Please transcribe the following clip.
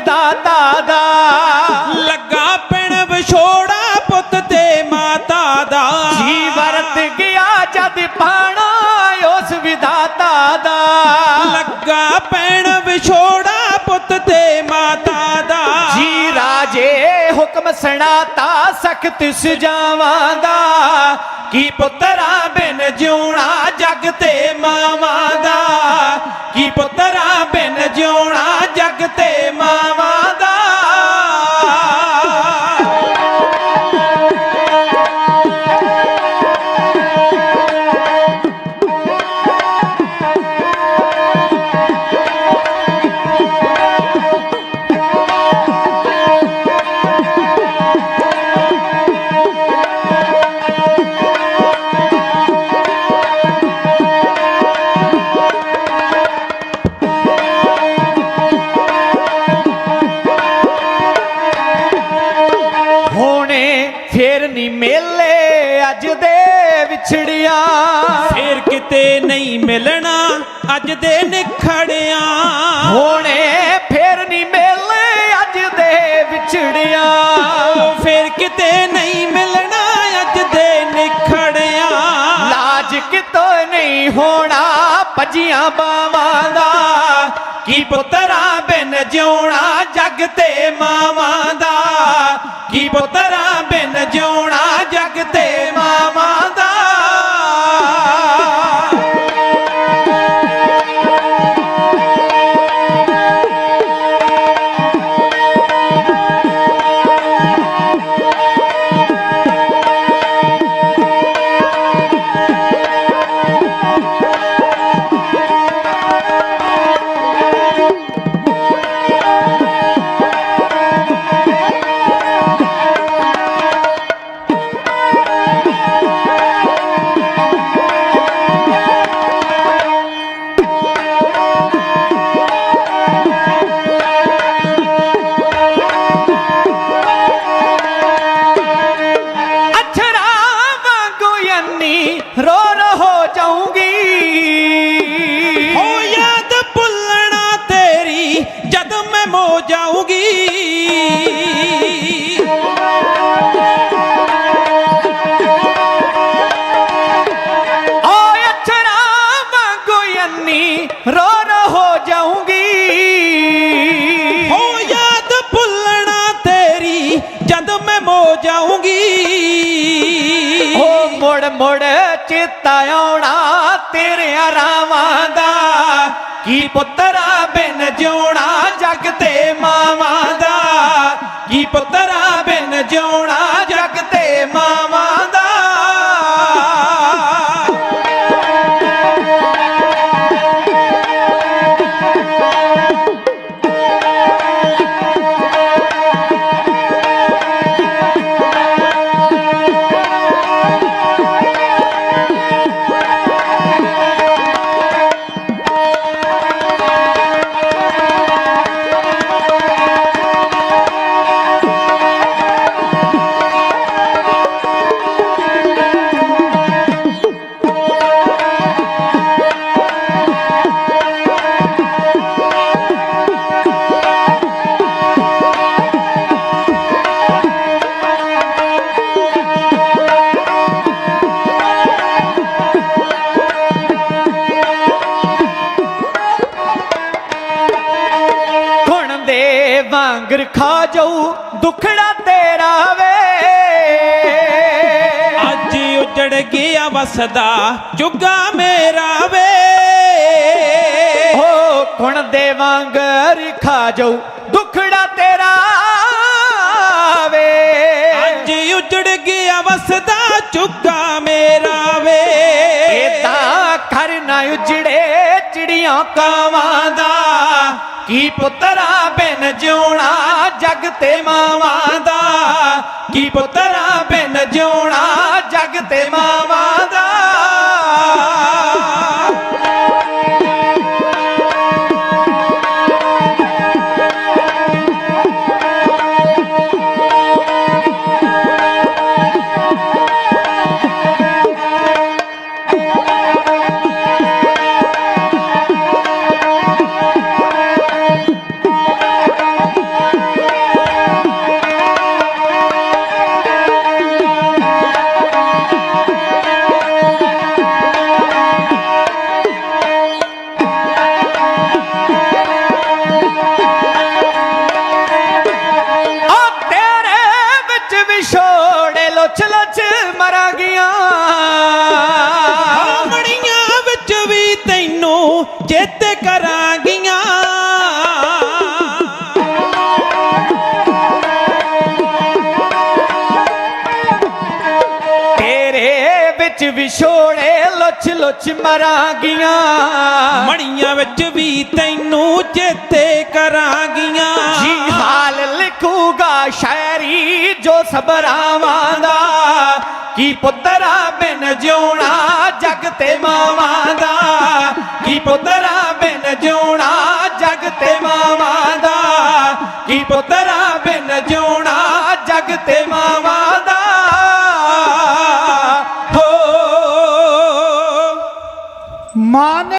ਵਿਦਾਤਾ ਦਾ। ਲੱਗਾ ਪੈਣ ਵਿਛੋੜਾ ਪੁੱਤ ਤੇ ਮਾਤਾ ਦਾ। ਜੀ ਵਰਤ ਗਿਆ ਜਦ ਪਾਣਾ ਉਸ ਵਿਦਾਤਾ ਦਾ। ਲੱਗਾ ਪੈਣ ਵਿਛੋੜਾ ਪੁੱਤ ਤੇ ਮਾਤਾ ਦਾ। ਜੀ ਰਾਜੇ ਹੁਕਮ ਸੁਣਾਤਾ ਸਖਤ ਸਜਾਵਾਂ ਦਾ। ਕੀ ਪੁੱਤਰਾ ਬਿਨ ਜਿਉਣਾ ਜਗ ਤੇ ਮਾਵਾਂ ਦਾ। ਫੇਰ ਨੀ ਮੇਲੇ ਅੱਜ ਦੇ ਵਿਛੜਿਆ। ਫੇਰ ਕਿਤੇ ਨਹੀਂ ਮਿਲਣਾ ਅੱਜ ਦੇ ਨਿਖੜਿਆਂ। ਹੋਣੇ ਫੇਰ ਨੀ ਮੇਲੇ ਅੱਜ ਦੇ ਵਿਛੜਿਆ। ਫੇਰ ਕਿਤੇ ਨਹੀਂ ਮਿਲਣਾ ਅੱਜ ਦੇ ਨਿਖੜਿਆਂ। ਲਾਜ ਕਿਤੋਂ ਨਹੀਂ ਹੋਣਾ ਭਜੀਆਂ ਬਾਵਾਂ ਦਾ। ਕੀ ਪੁੱਤਰਾ ਬਿਨ ਜਿਉਣਾ ਜਗ ਤੇ ਮਾਵਾਂ ਦਾ। ਕੀ ਪੁੱਤਰਾ ਬਿਨ ਜਿਉਣਾ ਮੈਂ ਜਾਊਂਗੀ। ਓ ਮੁੜ ਮੁੜ ਚੇਤਾ ਆਉਣਾ ਤੇਰੇ ਰਾਵਾਂ ਦਾ। ਕੀ ਪੁੱਤਰਾ ਬਿਨ ਜਿਉਣਾ ਜਗ ਤੇ ਮਾਵਾਂ ਦੇ ਵਾਂਗਰ ਖਾ ਜਾਊ ਦੁਖੜਾ ਤੇਰਾ ਵੇ। ਅੱਜ ਉਜੜ ਗਿਆ ਵਸਦਾ ਜੁਗਾ ਮੇਰਾ ਵੇ। ਹੋ ਗੁਣ ਦੇ ਵਾਂਗਰ ਖਾ ਜਾਊ ਦੁਖੜਾ ਤੇਰਾ ਵੇ। ਅੱਜ ਉਜੜ ਗਿਆ ਵਸਦਾ ਜੁਗਾ ਮੇਰਾ ਵੇ। ਇਹ ਤਾਂ ਘਰ ਨਾ ਉਜੜੇ ਚਿੜੀਆਂ ਕਾਵਾਂ ਦਾ ਕੀ ਪੁੱਤਰਾ ਬਿਨ ਜਿਉਣਾ ਜਗ ਤੇ ਮਾਵਾਂ ਦਾ? ਕੀ ਪੁੱਤਰਾ ਬਿਨ ਜਿਉਣਾ ਜਗ ਤੇ ਮਾਵਾਂ ਉਛਲਾ ਚ ਮਰਾਂਗੀਆਂ। ਹਮੜੀਆਂ ਵਿੱਚ ਵੀ ਤੈਨੂੰ ਜਿੱਤ ਕਰਾਂਗੀਆਂ। ਤੇਰੇ ਵਿੱਚ ਵੀ ਛੋੜੇ ਲੁੱਚ ਲੁੱਚ ਮਰਾਂਗੀਆਂ। ਮਣੀਆਂ ਵਿੱਚ ਵੀ ਤੈਨੂੰ ਚੇਤੇ ਕਰਾਂਗੀਆਂ। ਜੀ ਹਾਂ ਲਿਖੂਗਾ ਸ਼ਾਇਰੀ ਜੋ ਸਬਰਾਵਾਂ ਦਾ। ਕੀ ਪੁੱਤਰਾ ਬਿਨ ਜਿਉਣਾ ਜਗ ਤੇ ਮਾਵਾਂ ਦਾ। ਕੀ ਪੁੱਤਰਾ ਬਿਨ ਜਿਉਣਾ ਜਗ ਤੇ ਮਾਵਾਂ ਦਾ। ਕੀ ਪੁੱਤਰਾ ਬਿਨ ਜਿਉਣਾ ਜਗ ਤੇ ਮਾਵਾਂ